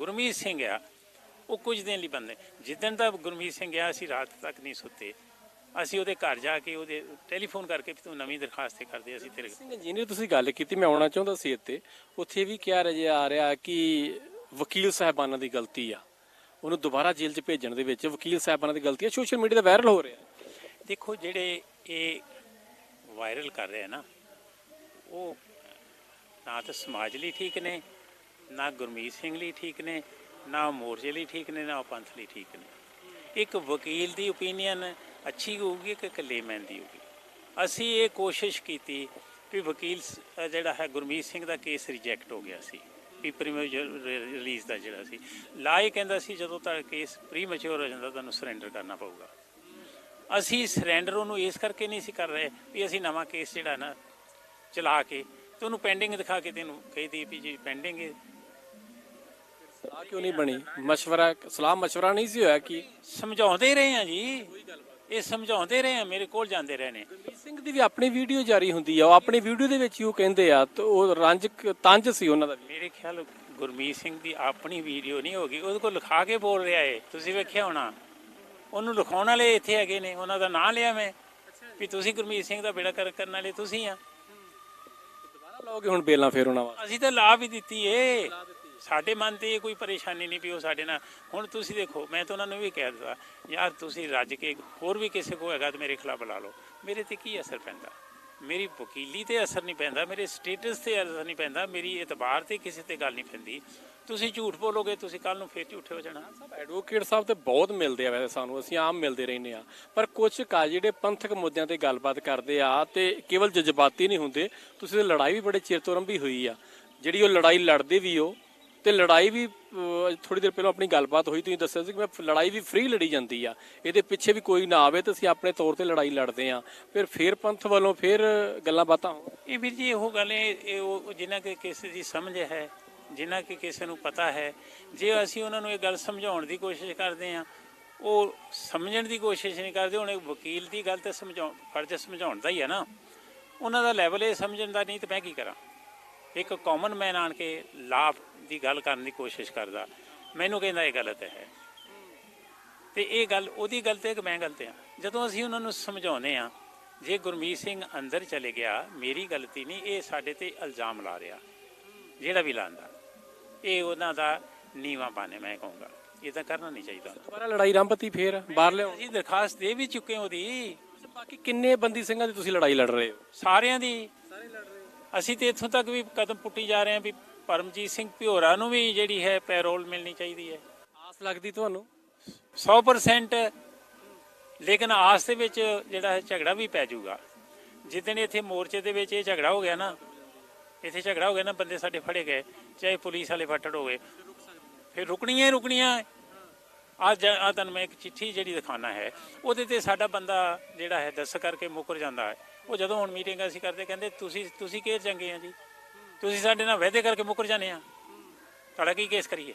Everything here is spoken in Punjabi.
ਗੁਰਮੀਤ ਸਿੰਘ ਆ ਉਹ ਕੁਝ ਦਿਨ ਲਈ ਬੰਦੇ। ਜਿੱਦਣ ਦਾ ਗੁਰਮੀਤ ਸਿੰਘ ਆ ਅਸੀਂ ਰਾਤ ਤੱਕ ਨਹੀਂ ਸੁੱਤੇ। ਅਸੀਂ ਉਹਦੇ ਘਰ ਜਾ ਕੇ ਉਹਦੇ ਟੈਲੀਫੋਨ ਕਰਕੇ ਵੀ ਤੂੰ ਨਵੀਂ ਦਰਖਾਸਤ ਕਰਦੇ ਅਸੀਂ ਤੇਰੇ ਸਿੰਘ ਇੰਜੀਨੀਅਰ ਤੁਸੀਂ ਗੱਲ ਕੀਤੀ ਮੈਂ ਆਉਣਾ ਚਾਹੁੰਦਾ ਸੀ ਇੱਥੇ। ਉੱਥੇ ਵੀ ਕਿਹਾ ਰਜੇ ਆ ਰਿਹਾ ਕਿ ਵਕੀਲ ਸਾਹਿਬਾਨਾਂ ਦੀ ਗਲਤੀ ਆ। ਉਹਨੂੰ ਦੁਬਾਰਾ ਜੇਲ੍ਹ 'ਚ ਭੇਜਣ ਦੇ ਵਿੱਚ ਵਕੀਲ ਸਾਹਿਬਾਨਾਂ ਦੀ ਗਲਤੀ ਆ। ਸੋਸ਼ਲ ਮੀਡੀਆ ਤੇ ਵਾਇਰਲ ਹੋ ਰਿਹਾ। ਦੇਖੋ ਜਿਹੜੇ ਇਹ ਵਾਇਰਲ ਕਰ ਰਹੇ ਆ ਨਾ ਉਹ ਨਾ ਤਾਂ ਸਮਾਜ ਲਈ ਠੀਕ ਨੇ ਨਾ ਗੁਰਮੀਤ ਸਿੰਘ ਲਈ ਠੀਕ ਨੇ, ਨਾ ਮੋਰਚੇ ਲਈ ਠੀਕ ਨੇ, ਨਾ ਪੰਥ ਲਈ ਠੀਕ ਨੇ। ਇੱਕ ਵਕੀਲ ਦੀ ਓਪੀਨੀਅਨ ਅੱਛੀ ਹੋਊਗੀ ਕਿ ਇੱਕ ਲੇਮੈਨ ਦੀ ਹੋਊਗੀ। ਅਸੀਂ ਇਹ ਕੋਸ਼ਿਸ਼ ਕੀਤੀ ਵੀ ਵਕੀਲ ਜਿਹੜਾ ਹੈ ਗੁਰਮੀਤ ਸਿੰਘ ਦਾ ਕੇਸ ਰਿਜੈਕਟ ਹੋ ਗਿਆ ਸੀ, ਵੀ ਪ੍ਰੀਮੈਚੁਰ ਰਿਲੀਜ਼ ਦਾ ਜਿਹੜਾ ਸੀ। ਲਾ ਇਹ ਕਹਿੰਦਾ ਸੀ, ਜਦੋਂ ਤੱਕ ਕੇਸ ਪ੍ਰੀਮੈਚੁਰ ਹੋ ਜਾਂਦਾ, ਤੁਹਾਨੂੰ ਸਰੈਂਡਰ ਕਰਨਾ ਪਊਗਾ। ਅਸੀਂ ਸਰੈਂਡਰ ਉਹਨੂੰ ਇਸ ਕਰਕੇ ਨਹੀਂ ਸੀ ਕਰ ਰਹੇ ਵੀ ਅਸੀਂ ਨਵਾਂ ਕੇਸ ਜਿਹੜਾ ਨਾ ਚਲਾ ਕੇ, ਤੇ ਉਹਨੂੰ ਪੈਂਡਿੰਗ ਦਿਖਾ ਕੇ ਤੈਨੂੰ ਕਹੀ ਵੀ ਜੀ ਪੈਂਡਿੰਗ ਹੈ ਸਲਾਹ ਕਿਉਂ ਨਹੀਂ ਬਣੀ? ਮਸ਼ਵਰਾ ਸਲਾਹ ਮਸ਼ਵਰਾ ਨਹੀਂ ਸੀ ਹੋਇਆ ਕਿ ਸਮਝਾਉਂਦੇ ਰਹੇ ਆ ਜੀ। ਇਹ ਸਮਝਾਉਂਦੇ ਰਹੇ ਆ ਮੇਰੇ ਕੋਲ ਜਾਂਦੇ ਰਹੇ ਨੇ। ਗੁਰਮੀਤ ਸਿੰਘ ਦੀ ਵੀ ਆਪਣੀ ਵੀਡੀਓ ਜਾਰੀ ਹੁੰਦੀ ਆ ਉਹ ਆਪਣੀ ਵੀਡੀਓ ਦੇ ਵਿੱਚ ਹੀ ਉਹ ਕਹਿੰਦੇ ਆ ਤੇ ਉਹ ਰੰਜ ਤੰਜ ਸੀ ਉਹਨਾਂ ਦਾ ਵੀ। ਮੇਰੇ ਖਿਆਲ ਗੁਰਮੀਤ ਸਿੰਘ ਦੀ ਆਪਣੀ ਵੀਡੀਓ ਨਹੀਂ ਹੋਗੀ ਉਹਦੇ ਕੋਲ ਲਿਖਾ ਕੇ ਬੋਲ ਰਿਹਾ ਏ ਤੁਸੀਂ ਵੇਖਿਆ ਹੋਣਾ। ਉਹਨੂੰ ਲਿਖਾਉਣ ਵਾਲੇ ਇੱਥੇ ਹੈਗੇ ਨੇ ਉਹਨਾਂ ਦਾ ਨਾਂ ਲਿਆ ਮੈਂ ਵੀ ਤੁਸੀਂ ਗੁਰਮੀਤ ਸਿੰਘ ਦਾ ਬੇੜਾ ਕਰ ਕਰਨ ਵਾਲੇ ਤੁਸੀਂ ਆ। ਦੁਬਾਰਾ ਲਾਓਗੇ ਹੁਣ ਬੇਲਾਂ ਫੇਰ ਉਹਨਾਂ ਵਾਸਤੇ? ਅਸੀਂ ਤਾਂ ਲਾ ਵੀ ਦਿੱਤੀ ਏ। ਸਾਡੇ ਮਨ ਤੇ ਇਹ ਕੋਈ ਪਰੇਸ਼ਾਨੀ ਨਹੀਂ ਵੀ ਉਹ ਸਾਡੇ ਨਾਲ, ਹੁਣ ਤੁਸੀਂ ਦੇਖੋ, ਮੈਂ ਤਾਂ ਉਹਨਾਂ ਨੂੰ ਵੀ ਕਹਿ ਦਿੱਤਾ, ਯਾਰ ਤੁਸੀਂ ਰੱਜ ਕੇ ਹੋਰ ਵੀ ਕਿਸੇ ਕੋ ਹੈਗਾ ਤੇ ਮੇਰੇ ਖਿਲਾਫ ਬੁਲਾ ਲਓ। ਮੇਰੇ ਤੇ ਕੀ ਅਸਰ ਪੈਂਦਾ? ਮੇਰੀ ਵਕੀਲੀ ਤੇ ਅਸਰ ਨਹੀਂ ਪੈਂਦਾ, ਮੇਰੇ ਸਟੇਟਸ ਤੇ ਅਸਰ ਨਹੀਂ ਪੈਂਦਾ, ਮੇਰੀ ਇਤਬਾਰ ਤੇ ਕਿਸੇ ਤੇ ਗੱਲ ਨਹੀਂ ਪੈਂਦੀ। ਤੁਸੀਂ ਝੂਠ ਬੋਲੋਗੇ, ਤੁਸੀਂ ਕੱਲ ਨੂੰ ਫੇਰ ਝੂਠੇ ਹੋ ਜਾਣਾ। ਐਡਵੋਕੇਟ ਸਾਹਿਬ ਤੇ ਬਹੁਤ ਮਿਲਦੇ ਆ ਵੈਸੇ ਸਾਨੂੰ, ਅਸੀਂ ਆਮ ਮਿਲਦੇ ਰਹਿੰਦੇ ਆ ਪਰ ਕੁਝ ਕਾ ਜਿਹੜੇ ਪੰਥਕ ਮੁੱਦਿਆਂ ਤੇ ਗੱਲਬਾਤ ਕਰਦੇ ਆ ਤੇ ਕੇਵਲ ਜਜ਼ਬਾਤੀ ਨਹੀਂ ਹੁੰਦੇ, ਤੁਸੀਂ ਤੇ ਲੜਾਈ ਵੀ ਬੜੇ ਚਿਰ ਤੋਂ ਆਰੰਭੀ ਹੋਈ ਆ। ਜਿਹੜੀ ਉਹ ਲੜਾਈ ਲੜਦੇ ਵੀ ਹੋ ਤੇ ਲੜਾਈ ਵੀ ਥੋੜੀ ਦੇਰ ਪਹਿਲਾਂ ਆਪਣੀ ਗੱਲਬਾਤ ਹੋਈ, ਤੁਸੀਂ ਦੱਸਿਆ ਸੀ ਕਿ ਮੈਂ ਲੜਾਈ ਵੀ ਫ੍ਰੀ ਲੜੀ ਜਾਂਦੀ ਆ। ਇਹਦੇ ਪਿੱਛੇ ਵੀ ਕੋਈ ਨਾ ਆਵੇ ਤੇ ਅਸੀਂ ਆਪਣੇ ਤੌਰ ਤੇ ਲੜਾਈ ਲੜਦੇ ਆ। ਫਿਰ ਫੇਰ ਪੰਥ ਵੱਲੋਂ ਫੇਰ ਗੱਲਾਂ ਬਾਤਾਂ ਇਹ ਵੀਰ ਜੀ, ਇਹੋ ਗੱਲ ਇਹ ਉਹ ਜਿਨ੍ਹਾਂ ਕਿ ਕਿਸੇ ਦੀ ਸਮਝ ਹੈ, ਜਿਨ੍ਹਾਂ ਕਿ ਕਿਸੇ ਨੂੰ ਪਤਾ ਹੈ, ਜੇ ਅਸੀਂ ਉਹਨਾਂ ਨੂੰ ਇਹ ਗੱਲ ਸਮਝਾਉਣ ਦੀ ਕੋਸ਼ਿਸ਼ ਕਰਦੇ ਆ, ਉਹ ਸਮਝਣ ਦੀ ਕੋਸ਼ਿਸ਼ ਨਹੀਂ ਕਰਦੇ, ਹੁਣ ਇੱਕ ਵਕੀਲ ਦੀ ਗੱਲ ਤੇ ਸਮਝਾਉਣ, ਫਰਜ਼ ਸਮਝਾਉਣ ਦਾ ਹੀ ਹੈ ਨਾ। ਉਹਨਾਂ ਦਾ ਲੈਵਲ ਇਹ ਸਮਝਣ ਦਾ ਨਹੀਂ, ਤੇ ਮੈਂ ਕੀ ਕਰਾਂ? ਇੱਕ ਕਾਮਨ ਮੈਨ ਆਣ ਕੇ ਲਾਭ ਦੀ ਗੱਲ ਕਰਨ ਦੀ ਕੋਸ਼ਿਸ਼ ਕਰਦਾ। ਮੈਨੂੰ ਕਹਿੰਦਾ ਇਹ ਗਲਤ ਹੈ। ਤੇ ਇਹ ਗੱਲ ਉਹਦੀ ਗਲਤ ਹੈ ਕਿ ਮੈਂ ਗਲਤ ਹਾਂ। ਜਦੋਂ ਅਸੀਂ ਉਹਨਾਂ ਨੂੰ ਸਮਝਾਉਂਦੇ ਆ ਜੇ ਗੁਰਮੀਤ ਸਿੰਘ ਅੰਦਰ ਚਲੇ ਗਿਆ ਮੇਰੀ ਗਲਤੀ ਨਹੀਂ ਇਹ ਸਾਡੇ ਤੇ ਇਲਜ਼ਾਮ ਲਾ ਰਿਹਾ। ਜਿਹੜਾ ਵੀ ਲਾਂਦਾ ਇਹ ਉਹਨਾਂ ਦਾ ਨੀਵਾ ਪਾਣੇ ਮੈਂ ਕਹੂੰਗਾ। ਇਹ ਤਾਂ ਕਰਨਾ ਨਹੀਂ ਚਾਹੀਦਾ। ਦੁਬਾਰਾ ਲੜਾਈ ਰੰਭਤੀ ਫੇਰ ਬਾਹਰ ਲਿਆਉਣ ਅਸੀਂ ਦਰਖਾਸਤ ਦੇ ਵੀ ਚੁੱਕੇ ਹਾਂ ਉਹਦੀ। ਬਾਕੀ ਕਿੰਨੇ ਬੰਦੀ ਸਿੰਘਾਂ ਦੀ ਤੁਸੀਂ ਲੜਾਈ ਲੜ ਰਹੇ ਹੋ? ਸਾਰਿਆਂ ਦੀ। ਅਸੀਂ ਤੇ ਇੱਥੋਂ ਤੱਕ ਵੀ ਕਦਮ ਪੁੱਟੀ ਜਾ ਰਹੇ ਹਾਂ ਵੀ ਪਰਮਜੀਤ ਸਿੰਘ ਭਿਓਰਾ ਨੂੰ ਵੀ ਜਿਹੜੀ ਹੈ ਪੈਰੋਲ ਮਿਲਣੀ ਚਾਹੀਦੀ ਹੈ। ਆਸ ਲੱਗਦੀ ਤੁਹਾਨੂੰ? 100% ਲੇਕਿਨ ਆਸ ਦੇ ਵਿੱਚ ਜਿਹੜਾ ਹੈ ਝਗੜਾ ਵੀ ਪੈ ਜਾਊਗਾ। ਜਿੱਦਣ ਇੱਥੇ ਮੋਰਚੇ ਦੇ ਵਿੱਚ ਇਹ ਝਗੜਾ ਹੋ ਗਿਆ ਨਾ ਇੱਥੇ ਝਗੜਾ ਹੋ ਗਿਆ ਨਾ ਬੰਦੇ ਸਾਡੇ ਫੜੇ ਗਏ ਚਾਹੇ ਪੁਲਿਸ ਵਾਲੇ ਫੱਟੜ ਹੋਵੇ। ਫਿਰ ਰੁਕਣੀਆਂ ਹੀ ਰੁਕਣੀਆਂ ਅੱਜ ਆ ਤੁਹਾਨੂੰ ਮੈਂ ਇੱਕ ਚਿੱਠੀ ਜਿਹੜੀ ਦਿਖਾਣਾ ਹੈ, ਉਹਦੇ ਤੇ ਸਾਡਾ ਬੰਦਾ ਜਿਹੜਾ ਹੈ ਦੱਸ ਕਰਕੇ ਮੁੱਕਰ ਜਾਂਦਾ ਹੈ। ਉਹ ਜਦੋਂ ਹੁਣ ਮੀਟਿੰਗ ਅਸੀਂ ਕਰਦੇ ਕਹਿੰਦੇ, ਤੁਸੀਂ ਤੁਸੀਂ ਕਿਹ ਚੰਗੇ ਆ ਜੀ? ਤੁਸੀਂ ਸਾਡੇ ਨਾਲ ਵਾਅਦੇ ਕਰਕੇ ਮੁੱਕਰ ਜਾਂਦੇ ਆ। ਤੁਹਾਡਾ ਕੀ ਕੇਸ ਕਰੀਏ?